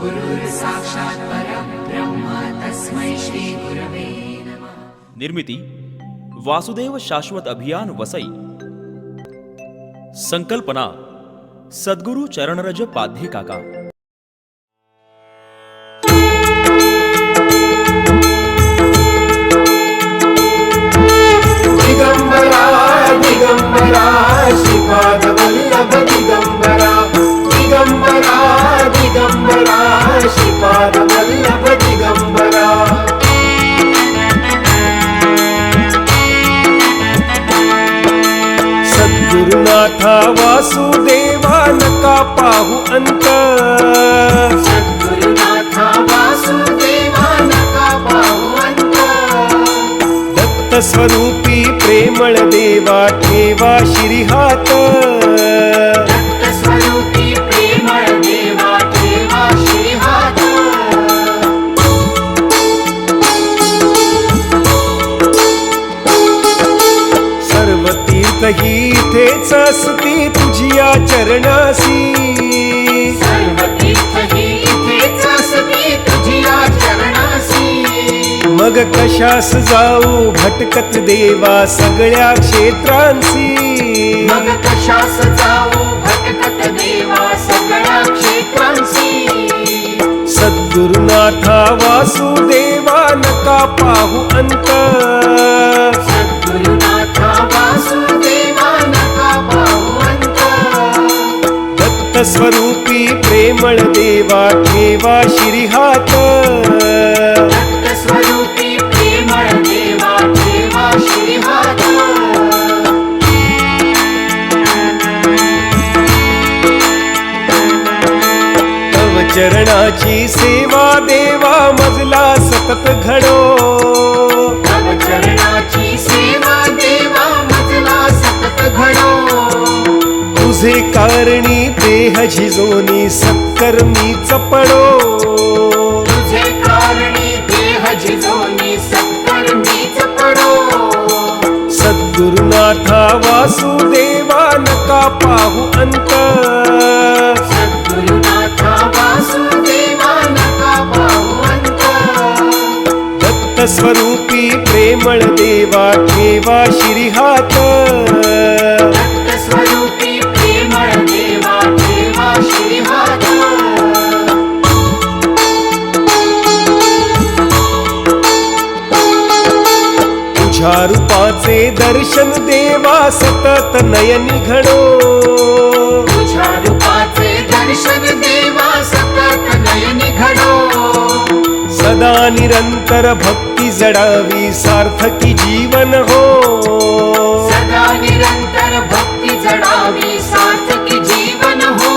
गुरुर्साक्षात् परब्रह्म तस्मै श्रीगुरवे नमः. निर्मिती वासुदेव शाश्वत अभियान वसई. संकल्पना सद्गुरु चरणरज पाध्ये काका. दिगंबरा दिगंबरा श्रीपाद वल्लभ दिगंबरा सद्गुरुनाथा वासुदेवा नका पाहू अंत? सद्गुरुनाथा वासुदेवा नका पाहू अंत? दत्त स्वरूपी प्रेमळ देवा ठेवा श्रीहात स्वरूपी प्रेमळ देवा ठेवा श्रीहात सर्व तीर्थ ही असती तुझिया चरणासी. ही मग कशास जाऊ भटकत देवा सगळ्या क्षेत्रांसी. मग कशास जाऊ भटकत देवा सगळ्या क्षेत्रांसी. सद्गुरुनाथा वासुदेवा नका पाहू अंत स्वरूपी प्रेमळ देवा ठेवा श्रीहात स्वरूपी प्रेमळ देवा ठेवा श्रीहात तव चरणाची सेवा देवा मजला सतत घडो. तुझे कारणी देह झिजोनी सत्कर्मी चपडो. तुझे कारणी देह झिजोनी सत्कर्मीच पडो सद्गुरुनाथा वासुदेवा नका पाहू अंत. सद्गुरुनाथा वासुदेवा नका पाहुवंत दत्त स्वरूपी प्रेमळ देवा ठेवा श्रीहात. रूपाचे दर्शन देवा सतत नयनी घडो। तुझ्या रूपाचे दर्शन देवा सतत नयनी घडो। सदा निरंतर भक्ती जडावी सार्थकी जीवन हो। सदा निरंतर भक्ती जडावी सार्थकी जीवन हो।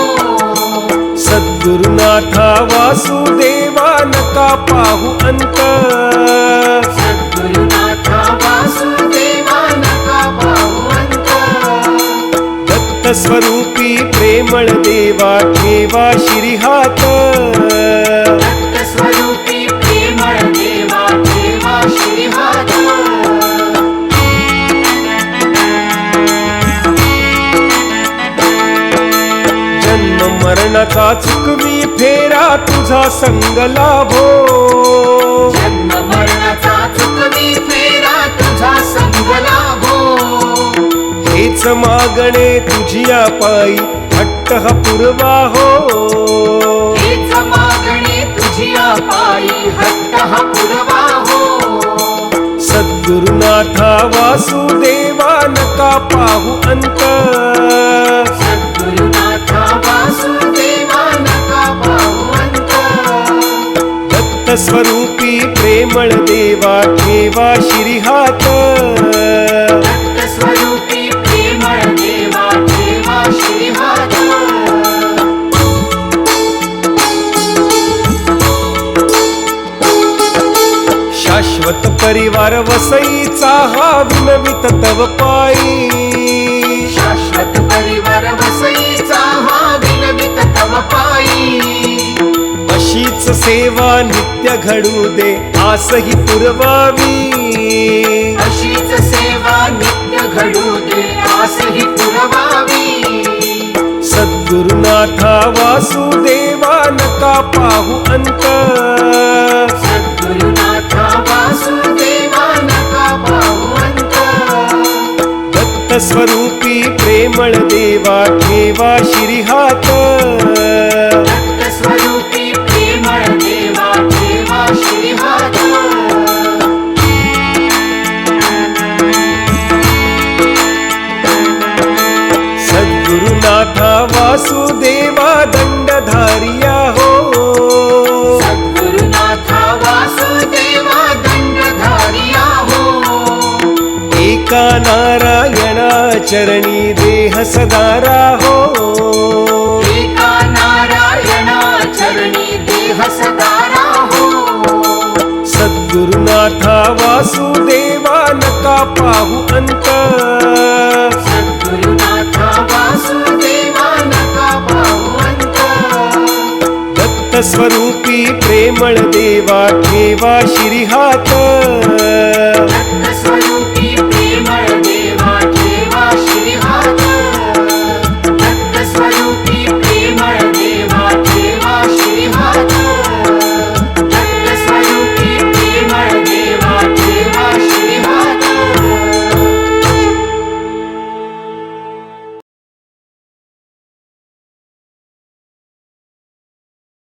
सद्गुरुनाथा वासुदेवा नका पाहू अंत स्वरूपी प्रेमळ देवा ठेवा श्रीहात स्वरूपी प्रेमळ देवा ठेवा श्रीहात जन्म मरणाचा चुकवी फेरा तुझा संग लाभो. हेच मागणे तुझिया पायी हट्ट हा पुरवा हो. हेच मागणे तुझिया पायी हट्ट हा पुरवा हो. सद्गुरुनाथा वासुदेवा नका पाहू अंत. सद्गुरुनाथा वासुदेवा नका पाहुवंत दत्त स्वरूपी प्रेमळ देवा ठेवा श्रीहात वसईचा हा विनवित तव पायी. शाश्वत परिवार वसईचा हा विनवित तव पायी. अशीच सेवा नित्य घडू दे आसही पुरवावी. अशीच सेवा नित्य घडू दे आसही पुरवावी. सद्गुरुनाथा वासुदेवा नका पाहू अंत स्वरूपी प्रेमळ देवा ठेवा श्रीहात स्वरूपी प्रेमळ देवा श्रीहात सद्गुरुनाथा वासुदेवा दंडधारिया हो. सद्गुरुनाथा वासुदेवा दंडधारिया हो. एका नारायणा चरणी देह सदारा हो एका नारायणा चरणी देह सदारा हो सद्गुरुनाथा वासुदेवा नका पाहू अंत. सद्गुरुनाथा वासुदेवा नका पाहुवंत दत्त स्वरूपी प्रेमळ देवा ठेवा श्रीहात.